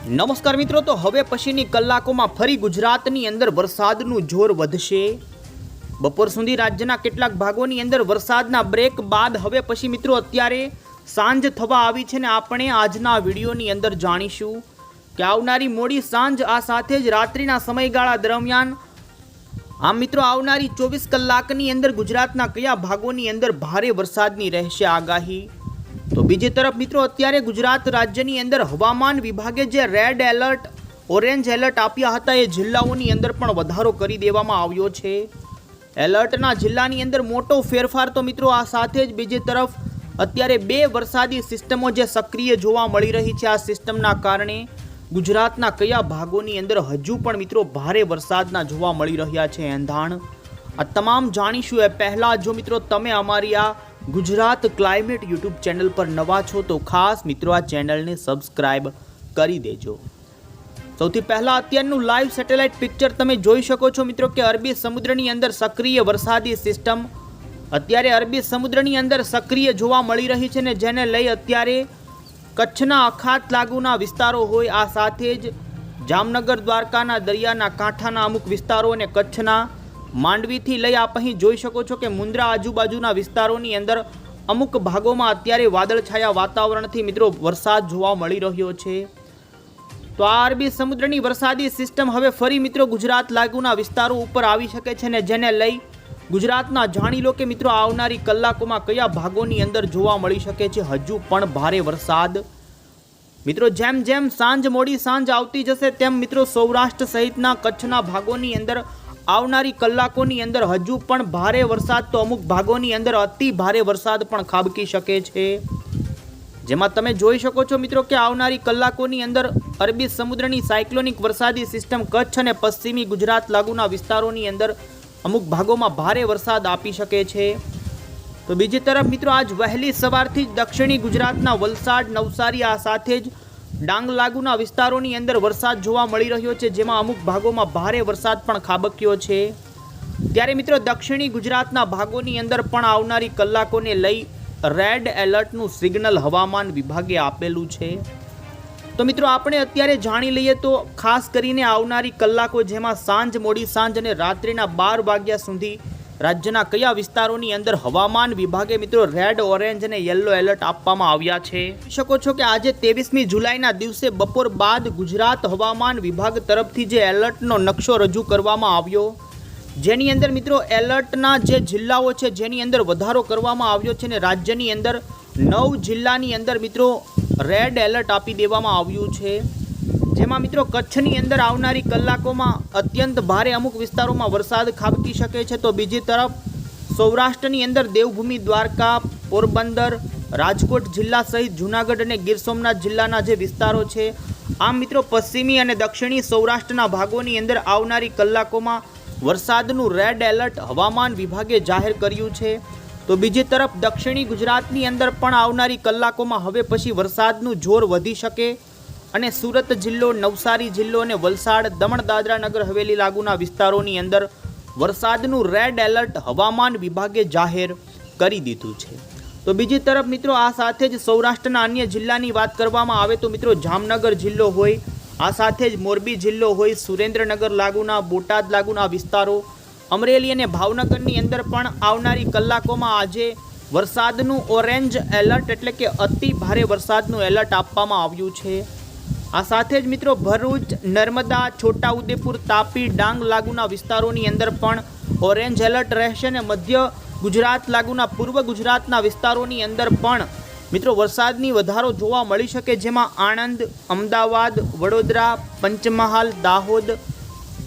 નમસ્કાર મિત્રો, તો હવે પછીની કલાકોમાં ફરી ગુજરાતની અંદર વરસાદનું જોર વધશે. બપોર સુધી રાજ્યના કેટલાક ભાગોની અંદર વરસાદના બ્રેક બાદ હવે પછી મિત્રો અત્યારે સાંજ થવા આવી છે ને આપણે આજના વિડીયોની અંદર જાણીશું કે આવનારી મોડી સાંજ આ સાથે જ રાત્રિના સમયગાળા દરમિયાન આમ મિત્રો આવનારી ચોવીસ કલાકની અંદર ગુજરાતના કયા ભાગોની અંદર ભારે વરસાદની રહેશે આગાહી? તો બીજી તરફ મિત્રો, અત્યારે ગુજરાત રાજ્યની અંદર હવામાન વિભાગે જે રેડ એલર્ટ ઓરેન્જ એલર્ટ આપ્યા હતા, એ જિલ્લાઓની અંદર પણ વધારો કરી દેવામાં આવ્યો છે. એલર્ટના જિલ્લાની અંદર મોટો ફેરફાર તો મિત્રો, આ સાથે જ બીજી તરફ અત્યારે બે વરસાદી સિસ્ટમો જે સક્રિય જોવા મળી રહી છે આ સિસ્ટમના કારણે, ગુજરાતના કયા ભાગોની અંદર હજુ પણ મિત્રો ભારે વરસાદના જોવા મળી રહ્યા છે એંધાણ. આ તમામ જાણીશું એ પહેલાં જો મિત્રો, તમે અમારી આ ગુજરાત ક્લાઇમેટ યુટ્યુબ ચેનલ પર નવા છો તો ખાસ મિત્રો આ ચેનલને સબસ્ક્રાઇબ કરી દેજો. સૌથી પહેલાં અત્યારનું લાઈવ સેટેલાઇટ પિક્ચર તમે જોઈ શકો છો મિત્રો કે અરબી સમુદ્રની અંદર સક્રિય વરસાદી સિસ્ટમ અત્યારે અરબી સમુદ્રની અંદર સક્રિય જોવા મળી રહી છે ને જેને લઈ અત્યારે કચ્છના અખાત લાગુના વિસ્તારો હોય આ સાથે જ જામનગર દ્વારકાના દરિયાના કાંઠાના અમુક વિસ્તારો અને કચ્છના માંડવીથી લઈ આપ અહીં જોઈ શકો છો કે મુન્દ્રા આજુબાજુના વિસ્તારોની અંદર અમુક ભાગોમાં અત્યારે વાદળછાયા વાતાવરણથી મિત્રો વરસાદ જોવા મળી રહ્યો છે. તો આ અરબી સમુદ્રની વરસાદી સિસ્ટમ હવે ફરી મિત્રો ગુજરાત લાગુના વિસ્તારો ઉપર આવી શકે છે ને જેને લઈ ગુજરાતના જાણી લો કે મિત્રો આવનારી કલાકોમાં કયા ભાગોની અંદર જોવા મળી શકે છે. હજુ પણ ભારે વરસાદ. મિત્રો જેમ જેમ સાંજ મોડી સાંજ આવતી જશે તેમ મિત્રો સૌરાષ્ટ્ર સહિતના કચ્છના ભાગોની અંદર આવનારી કલાકોની અંદર હજુ પણ ભારે વરસાદ તો અમુક ભાગોની અંદર અતિ ભારે વરસાદ પણ ખાબકી શકે છે. જેમાં તમે જોઈ શકો છો મિત્રો કે આવનારી કલાકોની અંદર અરબી સમુદ્રની સાયક્લોનિક વરસાદી સિસ્ટમ કચ્છ અને પશ્ચિમી ગુજરાત લાગુના વિસ્તારોની અંદર અમુક ભાગોમાં ભારે વરસાદ આપી શકે છે. તો બીજી તરફ મિત્રો આજ વહેલી સવારથી જ દક્ષિણી ગુજરાતના વલસાડ, નવસારી આ સાથે જ ડાંગ લાગુના વિસ્તારોની અંદર વરસાદ જોવા મળી રહ્યો છે, જેમાં અમુક ભાગોમાં ભારે વરસાદ પણ ખાબક્યો છે. ત્યારે મિત્રો, દક્ષિણી ગુજરાતના ભાગોની અંદર પણ આવનારી કલાકોને લઈ રેડ એલર્ટનું સિગ્નલ હવામાન વિભાગે આપેલું છે. તો મિત્રો, આપણે અત્યારે જાણી લઈએ તો ખાસ કરીને આવનારી કલાકો, જેમાં સાંજ, મોડી સાંજ અને રાત્રિના બાર વાગ્યા સુધી રાજ્યના કયા વિસ્તારોની અંદર હવામાન વિભાગે મિત્રો રેડ, ઓરેન્જ અને યલો એલર્ટ આપવામાં આવ્યા છે? શકો છો કે આજે ત્રેવીસમી જુલાઈના દિવસે બપોર બાદ ગુજરાત હવામાન વિભાગ તરફથી જે એલર્ટનો નકશો રજૂ કરવામાં આવ્યો. જેની અંદર મિત્રો એલર્ટના જે જિલ્લાઓ છે જેની અંદર વધારો કરવામાં આવ્યો છે ને રાજ્યની અંદર નવ જિલ્લાની અંદર મિત્રો રેડ એલર્ટ આપી દેવામાં આવ્યું છે. જેમાં મિત્રો કચ્છની અંદર આવનારી કલાકોમાં અત્યંત ભારે અમુક વિસ્તારોમાં વરસાદ ખાબકી શકે છે. તો બીજી તરફ સૌરાષ્ટ્રની અંદર દેવભૂમિ, દ્વારકા, પોરબંદર, રાજકોટ જિલ્લા સહિત જૂનાગઢ અને ગીર સોમનાથ જિલ્લાના જે વિસ્તારો છે, આમ મિત્રો પશ્ચિમી અને દક્ષિણી સૌરાષ્ટ્રના ભાગોની અંદર આવનારી કલાકોમાં વરસાદનું રેડ એલર્ટ હવામાન વિભાગે જાહેર કર્યું છે. તો બીજી તરફ દક્ષિણી ગુજરાતની અંદર પણ આવનારી કલાકોમાં હવે પછી વરસાદનું જોર વધી શકે. અને સુરત જિલ્લો, નવસારી જિલ્લો અને વલસાડ, દમણ, દાદરા નગર, હવેલી લાગુના વિસ્તારોની અંદર વરસાદનું રેડ એલર્ટ હવામાન વિભાગે જાહેર કરી દીધું છે. તો બીજી તરફ મિત્રો, આ સાથે જ સૌરાષ્ટ્રના અન્ય જિલ્લાની વાત કરવામાં આવે તો મિત્રો, જામનગર જિલ્લો હોય, આ સાથે જ મોરબી જિલ્લો હોય, સુરેન્દ્રનગર લાગુના, બોટાદ લાગુના વિસ્તારો, અમરેલી અને ભાવનગરની અંદર પણ આવનારી કલાકોમાં આજે વરસાદનું ઓરેન્જ એલર્ટ એટલે કે અતિ ભારે વરસાદનું એલર્ટ આપવામાં આવ્યું છે. આ સાથે જ મિત્રો ભરૂચ, નર્મદા, છોટાઉદેપુર, તાપી, ડાંગ લાગુના વિસ્તારોની અંદર પણ ઓરેન્જ એલર્ટ રહેશે અને મધ્ય ગુજરાત લાગુના પૂર્વ ગુજરાતના વિસ્તારોની અંદર પણ મિત્રો વરસાદની વધારો જોવા મળી શકે જેમાં આણંદ, અમદાવાદ, વડોદરા, પંચમહાલ, દાહોદ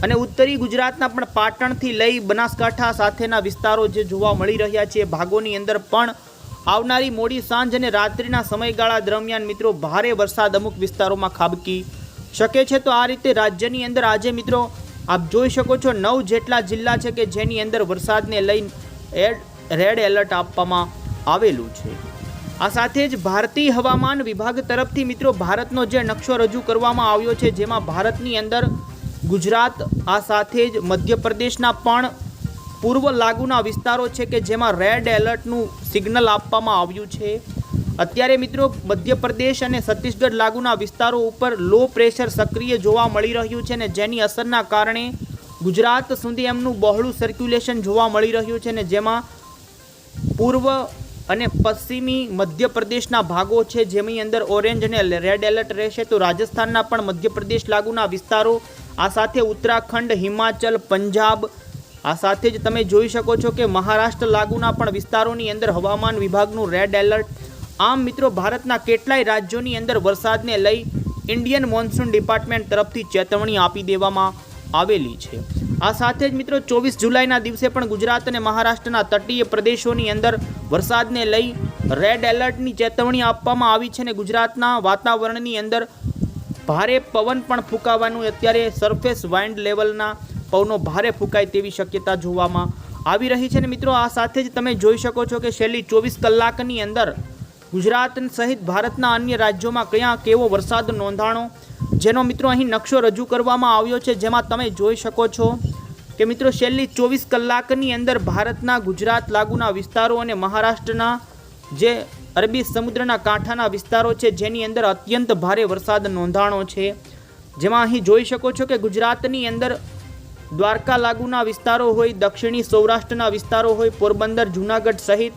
અને ઉત્તરી ગુજરાતના પણ પાટણથી લઈ બનાસકાંઠા સાથેના વિસ્તારો જે જોવા મળી રહ્યા છે ભાગોની અંદર પણ આવનારી મોડી સાંજ અને રાત્રિના સમયગાળા દરમિયાન મિત્રો ભારે વરસાદ અમુક વિસ્તારોમાં ખાબકી શકે છે તો આ રીતે રાજ્યની અંદર આજે મિત્રો આપ જોઈ શકો છો નવ જેટલા જિલ્લા છે કે જેની અંદર વરસાદને લઈ રેડ એલર્ટ આપવામાં આવેલું છે. આ સાથે જ ભારતીય હવામાન વિભાગ તરફથી મિત્રો ભારતનો જે નકશો રજૂ કરવામાં આવ્યો છે જેમાં ભારતની અંદર ગુજરાત, આ સાથે જ મધ્યપ્રદેશના પણ પૂર્વ લાગુના વિસ્તારો છે કે જેમાં રેડ એલર્ટનું સિગ્નલ આપવામાં આવ્યું છે. અત્યારે મિત્રો મધ્યપ્રદેશ અને છત્તીસગઢ લાગુના વિસ્તારો ઉપર લો પ્રેશર સક્રિય જોવા મળી રહ્યું છે ને જેની અસરના કારણે ગુજરાત સુધી એમનું બહોળું સર્ક્યુલેશન જોવા મળી રહ્યું છે ને જેમાં પૂર્વ અને પશ્ચિમી મધ્યપ્રદેશના ભાગો છે. જેની અંદર ઓરેન્જ અને રેડ એલર્ટ રહેશે તો રાજસ્થાનના પણ મધ્યપ્રદેશ લાગુના વિસ્તારો, આ સાથે ઉત્તરાખંડ, હિમાચલ, પંજાબ આ સાથે જ તમે જોઈ શકો છો કે મહારાષ્ટ્ર લાગુના પણ વિસ્તારોની અંદર હવામાન વિભાગનું રેડ એલર્ટ આમ મિત્રો, ભારતના કેટલાય રાજ્યોની અંદર વરસાદને લઈ ઇન્ડિયન મોન્સૂન ડિપાર્ટમેન્ટ તરફથી ચેતવણી આપી દેવામાં આવેલી છે. આ સાથે જ મિત્રો, ચોવીસ જુલાઈના દિવસે પણ ગુજરાત અને મહારાષ્ટ્રના તટીય પ્રદેશોની અંદર વરસાદને લઈ રેડ એલર્ટની ચેતવણી આપવામાં આવી છે અને ગુજરાતના વાતાવરણની અંદર ભારે પવન પણ ફૂંકાવાનું અત્યારે સરફેસ વાઇન્ડ લેવલના પવનો ભારે ફૂંકાય તેવી શક્યતા જોવામાં આવી રહી છે. ને મિત્રો, આ સાથે જ તમે જોઈ શકો છો કે છેલ્લી ચોવીસ કલાકની અંદર ગુજરાત સહિત ભારતના અન્ય રાજ્યોમાં કયા કેવો વરસાદ નોંધાણો, જેનો મિત્રો અહીં નકશો રજૂ કરવામાં આવ્યો છે, જેમાં તમે જોઈ શકો છો કે મિત્રો, છેલ્લી ચોવીસ કલાકની અંદર ભારતના ગુજરાત લાગુના વિસ્તારો અને મહારાષ્ટ્રના જે અરબી સમુદ્રના કાંઠાના વિસ્તારો છે, જેની અંદર અત્યંત ભારે વરસાદ નોંધાણો છે. જેમાં અહીં જોઈ શકો છો કે ગુજરાતની અંદર દ્વારકા લાગુના વિસ્તારો હોય, દક્ષિણી સૌરાષ્ટ્રના વિસ્તારો હોય, પોરબંદર, જૂનાગઢ સહિત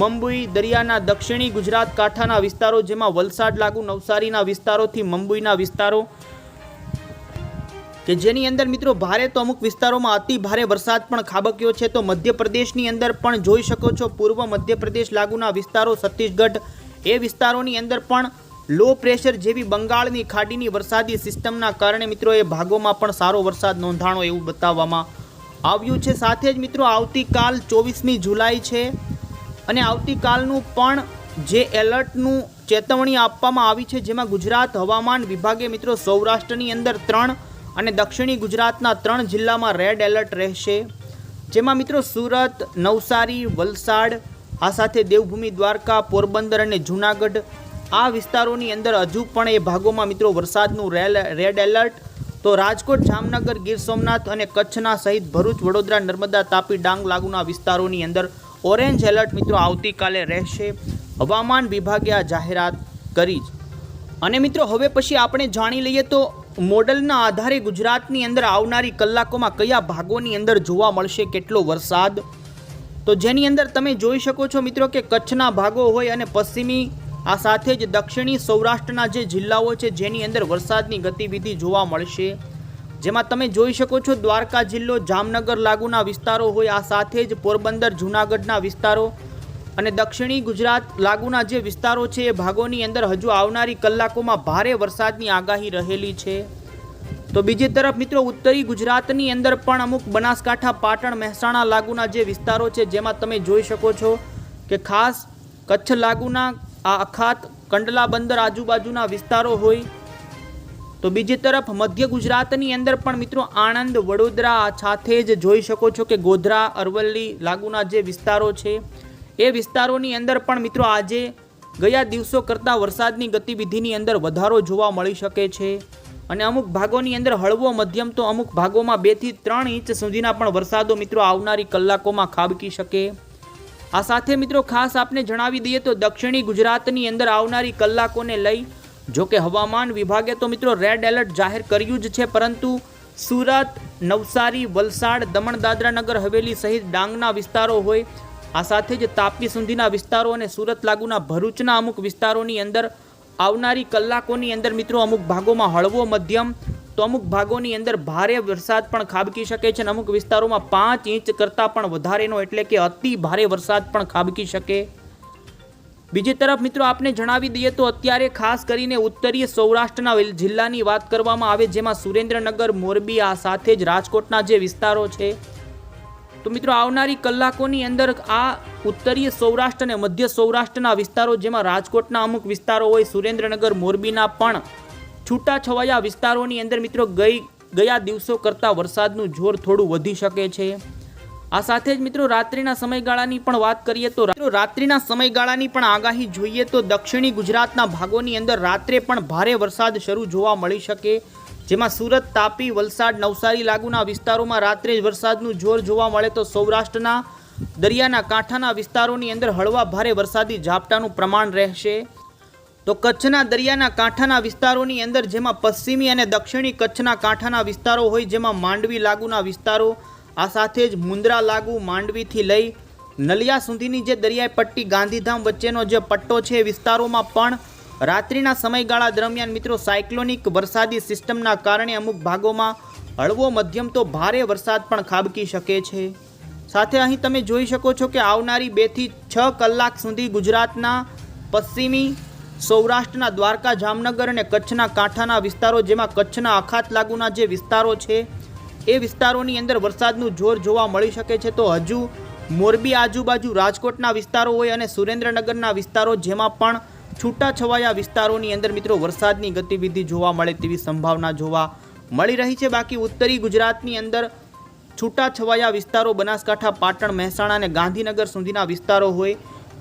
મંબુઈ, દરિયાના દક્ષિણી ગુજરાત કાંઠાના વિસ્તારો જેમાં વલસાડ લાગુ, નવસારીના વિસ્તારોથી મંબુઈના વિસ્તારો કે જેની અંદર મિત્રો ભારે તો અમુક વિસ્તારોમાં અતિ ભારે વરસાદ પણ ખાબક્યો છે, તો મધ્યપ્રદેશની અંદર પણ જોઈ શકો છો, પૂર્વ મધ્યપ્રદેશ લાગુના વિસ્તારો, છત્તીસગઢ એ વિસ્તારોની અંદર પણ લો પ્રેશર જેવી બંગાળની ખાડીની વરસાદી સિસ્ટમના કારણે મિત્રો એ ભાગોમાં પણ સારો વરસાદ નોંધાણો એવું બતાવવામાં આવ્યું છે. સાથે જ મિત્રો, આવતીકાલ ચોવીસમી જુલાઈ છે અને આવતીકાલનું પણ જે એલર્ટનું ચેતવણી આપવામાં આવી છે, જેમાં ગુજરાત હવામાન વિભાગે મિત્રો સૌરાષ્ટ્રની અંદર ત્રણ અને દક્ષિણી ગુજરાતના ત્રણ જિલ્લામાં રેડ એલર્ટ રહેશે. જેમાં મિત્રો સુરત, નવસારી, વલસાડ, આ સાથે દેવભૂમિ, દ્વારકા, પોરબંદર અને જૂનાગઢ આ વિસ્તારોની અંદર હજુ પણ એ ભાગોમાં મિત્રો વરસાદનું રેડ એલર્ટ. તો રાજકોટ, જામનગર, ગીર સોમનાથ અને કચ્છના સહિત ભરૂચ, વડોદરા, નર્મદા, તાપી, ડાંગ લાગુના વિસ્તારોની અંદર ઓરેન્જ એલર્ટ મિત્રો આવતીકાલે રહેશે. હવામાન વિભાગે આ જાહેરાત કરી છે. અને મિત્રો હવે પછી આપણે જાણી લઈએ તો મોડલના આધારે ગુજરાતની અંદર આવનારી કલાકોમાં કયા ભાગોની અંદર જોવા મળશે કેટલો વરસાદ? તો જેની અંદર તમે જોઈ શકો છો મિત્રો કે કચ્છના ભાગો હોય અને પશ્ચિમી આ સાથે જ દક્ષિણી સૌરાષ્ટ્રના જે જિલ્લાઓ છે, જેની અંદર વરસાદની ગતિવિધિ જોવા મળશે. જેમાં તમે જોઈ શકો છો, દ્વારકા જિલ્લો, જામનગર લાગુના વિસ્તારો હોય, આ સાથે જ પોરબંદર, જૂનાગઢના વિસ્તારો અને દક્ષિણી ગુજરાત લાગુના જે વિસ્તારો છે, એ ભાગોની અંદર હજુ આવનારી કલાકોમાં ભારે વરસાદની આગાહી રહેલી છે. તો બીજી તરફ મિત્રો, ઉત્તરી ગુજરાતની અંદર પણ અમુક બનાસકાંઠા, પાટણ, મહેસાણા લાગુના જે વિસ્તારો છે, જેમાં તમે જોઈ શકો છો કે ખાસ કચ્છ લાગુના આ અખાત કંડલા બંદર આજુબાજુના વિસ્તારો હોય તો બીજી તરફ મધ્ય ગુજરાતની અંદર પણ મિત્રો આણંદ, વડોદરા સાથે જ જોઈ શકો છો કે ગોધરા, અરવલ્લી લાગુના જે વિસ્તારો છે, એ વિસ્તારોની અંદર પણ મિત્રો આજે ગયા દિવસો કરતાં વરસાદની ગતિવિધિની અંદર વધારો જોવા મળી શકે છે. અને અમુક ભાગોની અંદર હળવો મધ્યમ તો અમુક ભાગોમાં બેથી ત્રણ ઇંચ સુધીના પણ વરસાદો મિત્રો આવનારી કલાકોમાં ખાબકી શકે. આ સાથે મિત્રો ખાસ આપને જણાવી દઈએ તો દક્ષિણી ગુજરાતની અંદર આવનારી કલાકોને લઈ, જો કે હવામાન વિભાગે તો મિત્રો રેડ એલર્ટ જાહેર કર્યું જ છે, પરંતુ સુરત, નવસારી, વલસાડ દમણ દાદરા નગર, હવેલી સહિત ડાંગના વિસ્તારો હોય, આ સાથે જ તાપી સુધીના વિસ્તારો અને સુરત લાગુના ભરૂચના અમુક વિસ્તારોની અંદર આવનારી કલાકોની અંદર મિત્રો અમુક ભાગોમાં હળવો મધ્યમ તો અમુક ભાગોની અંદર ભારે વરસાદ પણ ખાબકી શકે છે અને અમુક વિસ્તારોમાં પાંચ ઇંચ કરતાં પણ વધારેનો એટલે કે અતિ ભારે વરસાદ પણ ખાબકી શકે. બીજી તરફ મિત્રો આપને જણાવી દઈએ તો અત્યારે ખાસ કરીને ઉત્તરીય સૌરાષ્ટ્રના જિલ્લાની વાત કરવામાં આવે જેમાં સુરેન્દ્રનગર, મોરબી, આ સાથે જ રાજકોટના જે વિસ્તારો છે. તો મિત્રો આવનારી કલાકોની અંદર આ ઉત્તરીય સૌરાષ્ટ્ર અને મધ્ય સૌરાષ્ટ્રના વિસ્તારો જેમાં રાજકોટના અમુક વિસ્તારો હોય, સુરેન્દ્રનગર, મોરબીના પણ છૂટાછવાયા વિસ્તારોની અંદર મિત્રો ગઈ, ગયા દિવસો કરતાં વરસાદનું જોર થોડું વધી શકે છે. આ સાથે જ મિત્રો રાત્રિના સમયગાળાની પણ વાત કરીએ તો રાત્રિના સમયગાળાની પણ આગાહી જોઈએ તો દક્ષિણી ગુજરાતના ભાગોની અંદર રાત્રે પણ ભારે વરસાદ શરૂ જોવા મળી શકે. જેમાં સુરત, તાપી, વલસાડ, નવસારી લાગુના વિસ્તારોમાં રાત્રે વરસાદનું જોર જોવા મળે તો સૌરાષ્ટ્રના દરિયાના કાંઠાના વિસ્તારોની અંદર હળવા ભારે વરસાદી ઝાપટાનું પ્રમાણ રહેશે. તો કચ્છના દરિયાના કાંઠાના વિસ્તારોની અંદર જેમાં પશ્ચિમી અને દક્ષિણી કચ્છના કાંઠાના વિસ્તારો હોય, જેમાં માંડવી લાગુના વિસ્તારો, આ સાથે જ મુંદ્રા લાગુ માંડવીથી લઈ નલિયા સુધીની જે દરિયાઈ પટ્ટી, ગાંધીધામ વચ્ચેનો જે પટ્ટો છે એ વિસ્તારોમાં પણ રાત્રિના સમયગાળા દરમિયાન મિત્રો સાયક્લોનિક વરસાદી સિસ્ટમના કારણે અમુક ભાગોમાં હળવો મધ્યમ તો ભારે વરસાદ પણ ખાબકી શકે છે. સાથે અહીં તમે જોઈ શકો છો કે આવનારી બેથી છ કલાક સુધી ગુજરાતના પશ્ચિમી સૌરાષ્ટ્રના દ્વારકા, જામનગર અને કચ્છના કાંઠાના વિસ્તારો જેમાં કચ્છના અખાત લાગુના જે વિસ્તારો છે, એ વિસ્તારોની અંદર વરસાદનું જોર જોવા મળી શકે છે. તો હજુ મોરબી આજુબાજુ રાજકોટના વિસ્તારો હોય અને સુરેન્દ્રનગરના વિસ્તારો જેમાં પણ છૂટાછવાયા વિસ્તારોની અંદર મિત્રો વરસાદની ગતિવિધિ જોવા મળે તેવી સંભાવના જોવા મળી રહી છે. બાકી ઉત્તરી ગુજરાતની અંદર છૂટાછવાયા વિસ્તારો, બનાસકાંઠા, પાટણ, મહેસાણા અને ગાંધીનગર સુધીના વિસ્તારો હોય,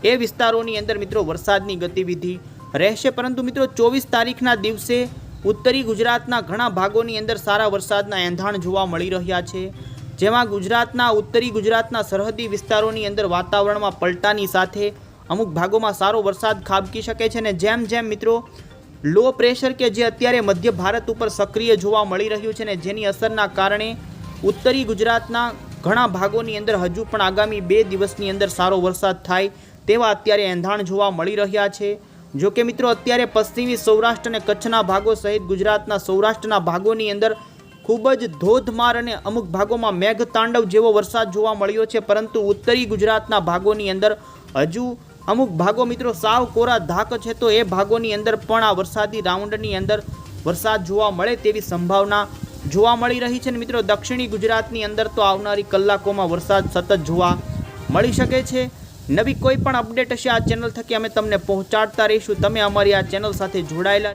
એ વિસ્તારોની અંદર મિત્રો વરસાદની ગતિવિધિ રહેશે, પરંતુ મિત્રો ચોવીસ તારીખના દિવસે ઉત્તરી ગુજરાતના ઘણા ભાગોની અંદર સારા વરસાદના એંધાણ જોવા મળી રહ્યા છે. જેમાં ગુજરાતના, ઉત્તરી ગુજરાતના સરહદી વિસ્તારોની અંદર વાતાવરણમાં પલટાની સાથે અમુક ભાગોમાં સારો વરસાદ ખાબકી શકે છે અને જેમ જેમ મિત્રો લો પ્રેશર કે જે અત્યારે મધ્ય ભારત ઉપર સક્રિય જોવા મળી રહ્યું છે ને જેની અસરના કારણે ઉત્તરી ગુજરાતના ઘણા ભાગોની અંદર હજુ પણ આગામી બે દિવસની અંદર સારો વરસાદ થાય તેવા અત્યારે એંધાણ જોવા મળી રહ્યા છે. જો કે મિત્રો, અત્યારે પશ્ચિમી સૌરાષ્ટ્ર અને કચ્છના ભાગો સહિત ગુજરાતના સૌરાષ્ટ્રના ભાગોની અંદર ખૂબ જ ધોધમાર અને અમુક ભાગોમાં મેઘતાંડવ જેવો વરસાદ જોવા મળ્યો છે. પરંતુ ઉત્તરી ગુજરાતના ભાગોની અંદર હજુ અમુક ભાગો મિત્રો સાવ કોરા ધાક છે, તો એ ભાગોની અંદર પણ આ વરસાદી રાઉન્ડની અંદર વરસાદ જોવા મળે તેવી સંભાવના જોવા મળી રહી છે. ને મિત્રો, દક્ષિણી ગુજરાતની અંદર તો આવનારી કલાકોમાં વરસાદ સતત જોવા મળી શકે છે. નવી કોઈ પણ અપડેટ હશે આ ચેનલ થકી અમે તમને પહોંચાડતા રહીશું. તમે અમારી આ ચેનલ સાથે જોડાયેલા